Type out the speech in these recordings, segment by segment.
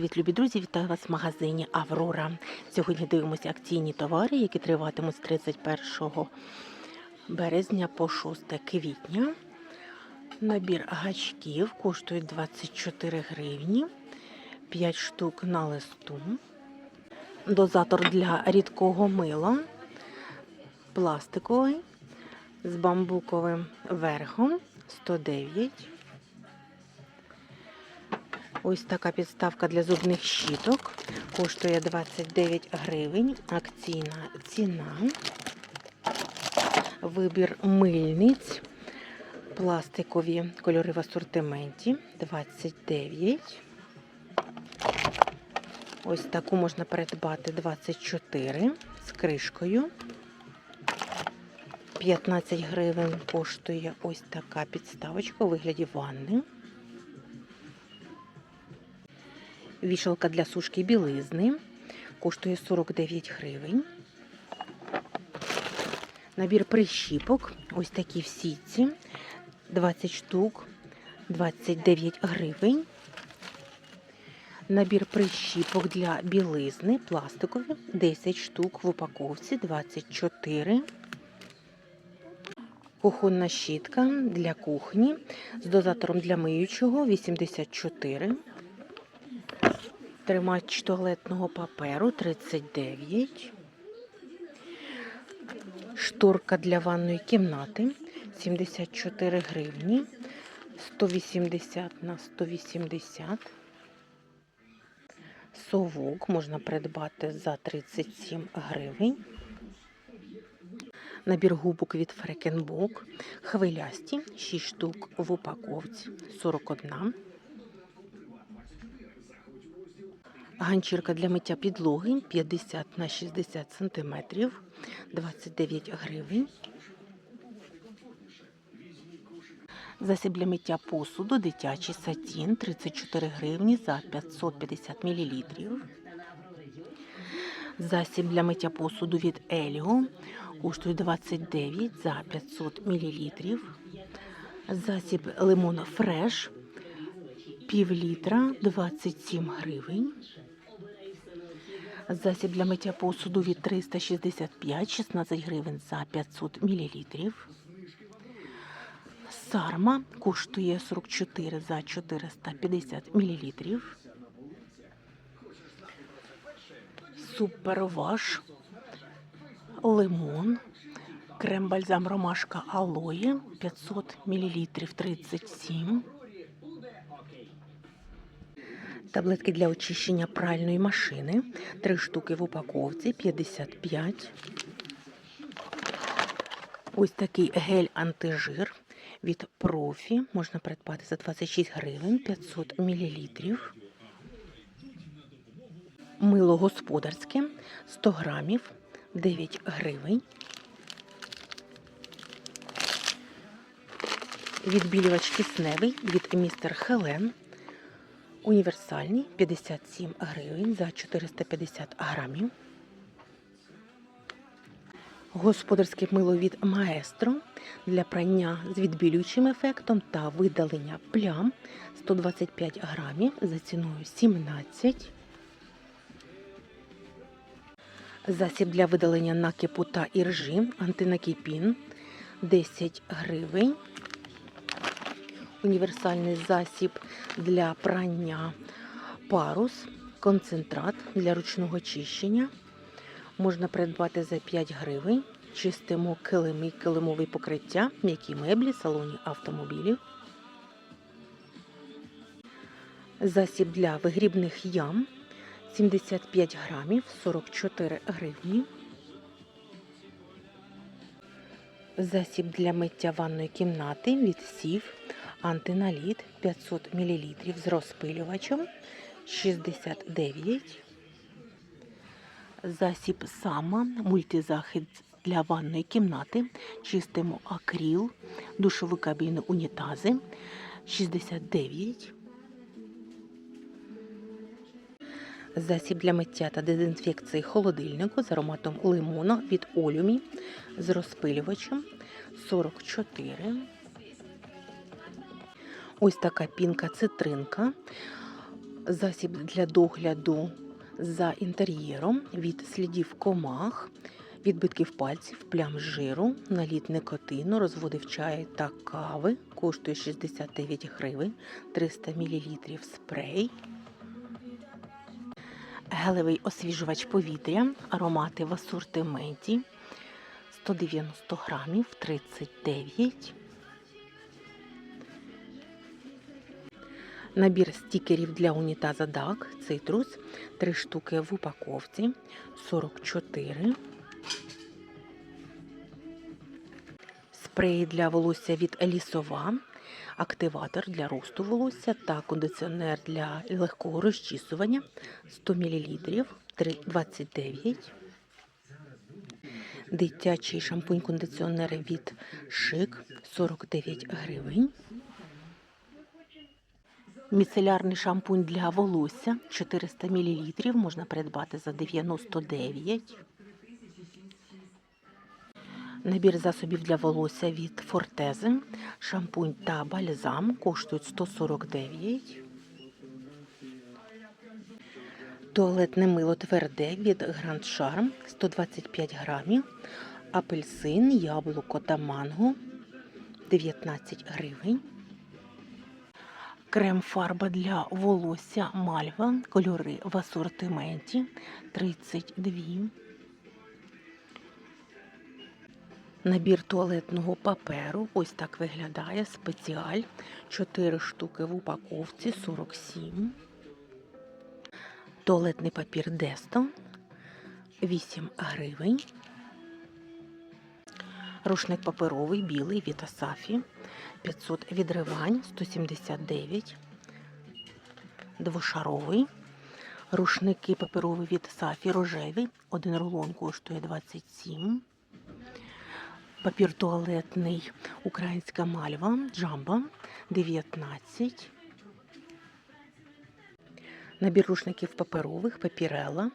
Привіт, любі друзі! Вітаю вас в магазині Аврора. Сьогодні дивимося акційні товари, які триватимуть з 31 березня по 6 квітня. Набір гачків коштує 24 гривні, 5 штук на листу. Дозатор для рідкого мила пластиковий з бамбуковим верхом 109. Ось така підставка для зубних щіток. Коштує 29 гривень. Акційна ціна. Вибір мильниць. Пластикові кольори в асортименті 29. Ось таку можна придбати 24 з кришкою. 15 гривень коштує ось така підставочка у вигляді ванни. Вішалка для сушки білизни. Коштує 49 гривень. Набір прищіпок, ось такі в сітці, 20 штук, 29 гривень. Набір прищіпок для білизни, пластикові, 10 штук в упаковці, 24. Кухонна щітка для кухні. З дозатором для миючого. 84. Тримач туалетного паперу 39. Шторка для ванної кімнати 74 гривні. 180 на 180. Совок можна придбати за 37 гривень. Набір губок від Фрекенбок. Хвилясті 6 штук в упаковці 41. Ганчірка для миття підлоги 50 на 60 см 29 гривень. Засіб для миття посуду дитячий сатін 34 гривні за 550 мл. Засіб для миття посуду від Еліо коштує 29 за 500 мл. Засіб лимон фреш пів літра 27 гривень. Засіб для миття посуду від 365 16 гривень за 500 мл. Сарма коштує 44 за 450 мл. Суперваш, лимон, крем-бальзам ромашка алоє 500 мл 37 Таблетки для очищення пральної машини. Три штуки в упаковці 55. Ось такий гель антижир від профі. Можна придбати за 26 гривень 500 мл. Мило господарське 100 грамів 9 гривень. Відбілювач кисневий від містер Хелен. Універсальний 57 гривень за 450 грамів. Господарське мило від Маестро для прання з відбілюючим ефектом та видалення плям 125 грамів за ціною 17. Засіб для видалення накипу та іржі антинакипін 10 гривень універсальний засіб для прання парус, концентрат для ручного чищення. Можна придбати за 5 гривень. Чистимо килими, килимове покриття, м'які меблі, салоні автомобілів. Засіб для вигрібних ям 75 грамів 44 гривні. Засіб для миття ванної кімнати від сів антиналіт 500 мл з розпилювачем 69. Засіб сама мультизахист для ванної кімнати. Чистимо акріл, душову кабіну унітази 69. Засіб для миття та дезінфекції холодильнику з ароматом лимона від олюмі з розпилювачем 44. Ось така пінка цитринка Засіб для догляду за інтер'єром від слідів комах, відбитків пальців, плям жиру, наліт никотину, розводив чаю та кави. Коштує 69 гривень, 300 мл спрей. Гелевий освіжувач повітря, аромати в асортименті 190 грамів, 39. Набір стікерів для унітаза DAC Citrus. 3 штуки в упаковці 44. Спреї для волосся від Лісова. Активатор для росту волосся та кондиціонер для легкого розчісування 100 мл 29. Дитячий шампунь-кондиціонер від Шик 49 гривень. Міцелярний шампунь для волосся 400 мл можна придбати за 99. Набір засобів для волосся від Фортези, шампунь та бальзам коштують 149. Туалетне мило тверде від Grand Charm 125 грамів. Апельсин, яблуко та манго 19 гривень. Крем-фарба для волосся Мальва. Кольори в асортименті 32. Набір туалетного паперу. Ось так виглядає спеціаль. 4 штуки в упаковці 47. Туалетний папір Десто 8 гривень. Рушник паперовий білий від Асафі 500 відривань 179. Двошаровий. Рушники паперові від Сафі рожевий. Один рулон коштує 27. Папір туалетний українська мальва джамба 19. Набір рушників паперових папірела.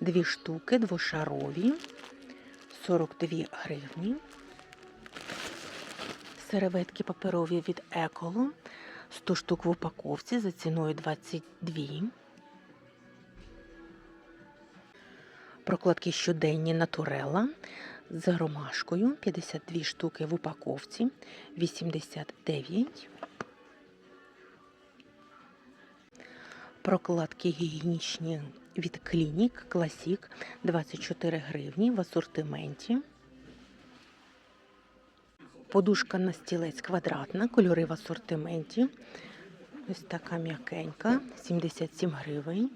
Дві штуки двошарові 42 гривні. Серветки паперові від Еколо 100 штук в упаковці за ціною 22. Прокладки щоденні Натурела з ромашкою 52 штуки в упаковці 89. Прокладки гігієнічні від Клінік Класік 24 гривні в асортименті. Подушка на стілець квадратна, кольори в асортименті. Ось така м'якенька, 77 гривень.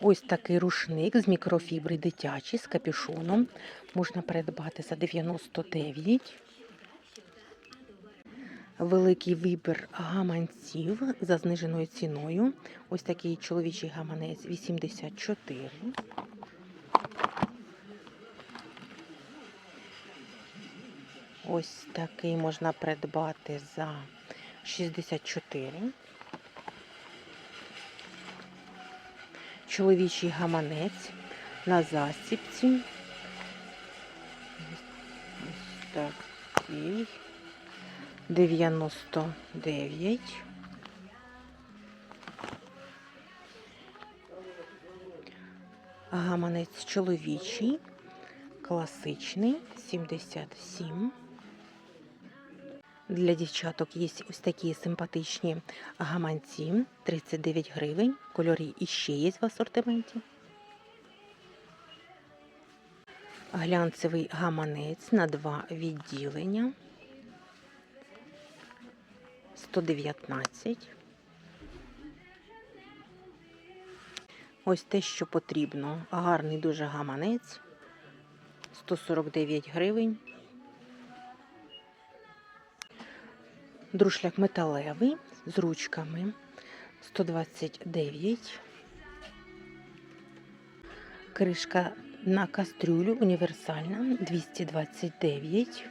Ось такий рушник з мікрофібри дитячий з капюшоном. Можна придбати за 99. Великий вибір гаманців за зниженою ціною. Ось такий чоловічий гаманець 84. Ось такий можна придбати за 64. Чоловічий гаманець на засібці. Ось такий. 99. Гаманець чоловічий, класичний 77. Для дівчаток є ось такі симпатичні гаманці 39 гривень. Кольори іще є в асортименті. Глянцевий гаманець на два відділення 119. Ось те, що потрібно. Гарний дуже гаманець 149 гривень. Друшляк металевий з ручками 129. Кришка на кастрюлю універсальна 229.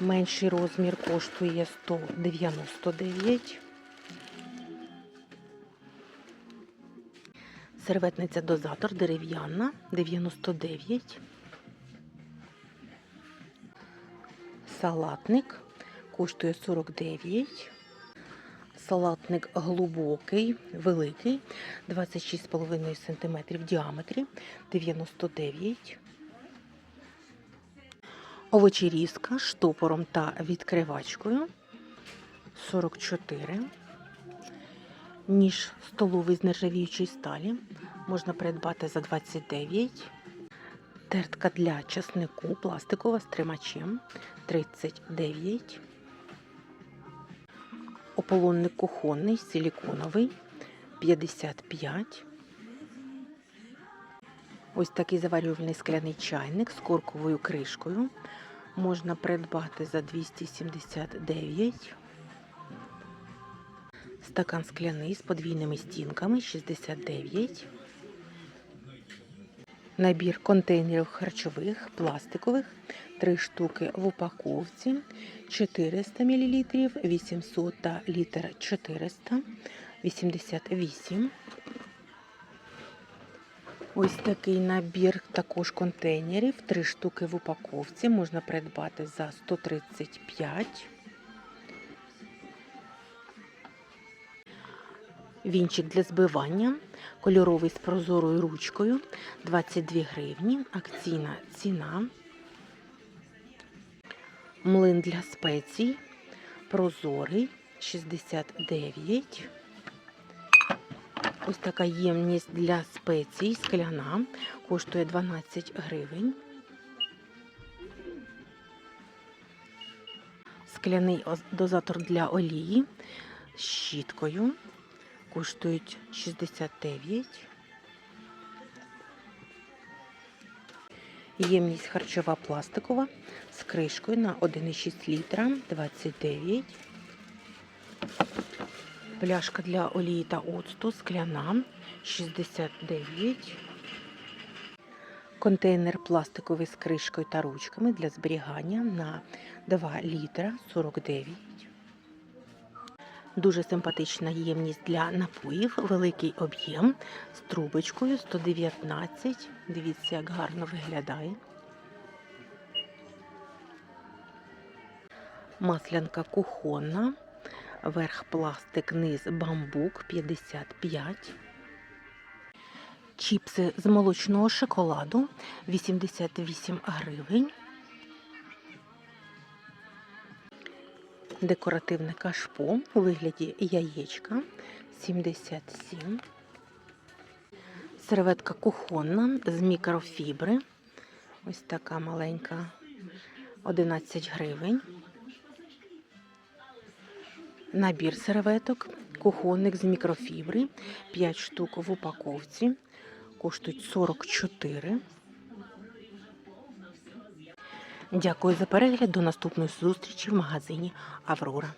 Менший розмір коштує 199. Серветниця дозатор дерев'яна 99. Салатник коштує 49. Салатник глибокий, великий, 26,5 см в діаметрі, 99. Овочерізка штопором та відкривачкою 44. Ніж столовий з нержавіючої сталі можна придбати за 29. Тертка для часнику пластикова з тримачем 39. Ополонник кухонний силіконовий 55. Ось такий заварювальний скляний чайник з корковою кришкою. Можна придбати за 279. Стакан скляний з подвійними стінками 69. Набір контейнерів харчових, пластикових, 3 штуки в упаковці, 400 мл, 800 та літр 400, 88. Ось такий набір також контейнерів, 3 штуки в упаковці, можна придбати за 135. Вінчик для збивання, кольоровий з прозорою ручкою 22 гривні, акційна ціна. Млин для спецій, прозорий 69. Ось така ємність для спецій, скляна, коштує 12 гривень. Скляний дозатор для олії з щіткою коштують 69. Ємність харчова пластикова з кришкою на 1,6 літра 29. Пляшка для олії та оцту скляна 69. Контейнер пластиковий з кришкою та ручками для зберігання на 2 літра 49. Дуже симпатична ємність для напоїв, великий об'єм з трубочкою 119. Дивіться, як гарно виглядає. Маслянка кухонна, верх пластик, низ бамбук 55. Чіпси з молочного шоколаду 88 гривень. Декоративне кашпо у вигляді яєчка 77. Серветка кухонна з мікрофібри. Ось така маленька 11 гривень. Набір серветок, кухонник з мікрофібри, 5 штук в упаковці, коштують 44. Дякую за перегляд. До наступної зустрічі в магазині Аврора.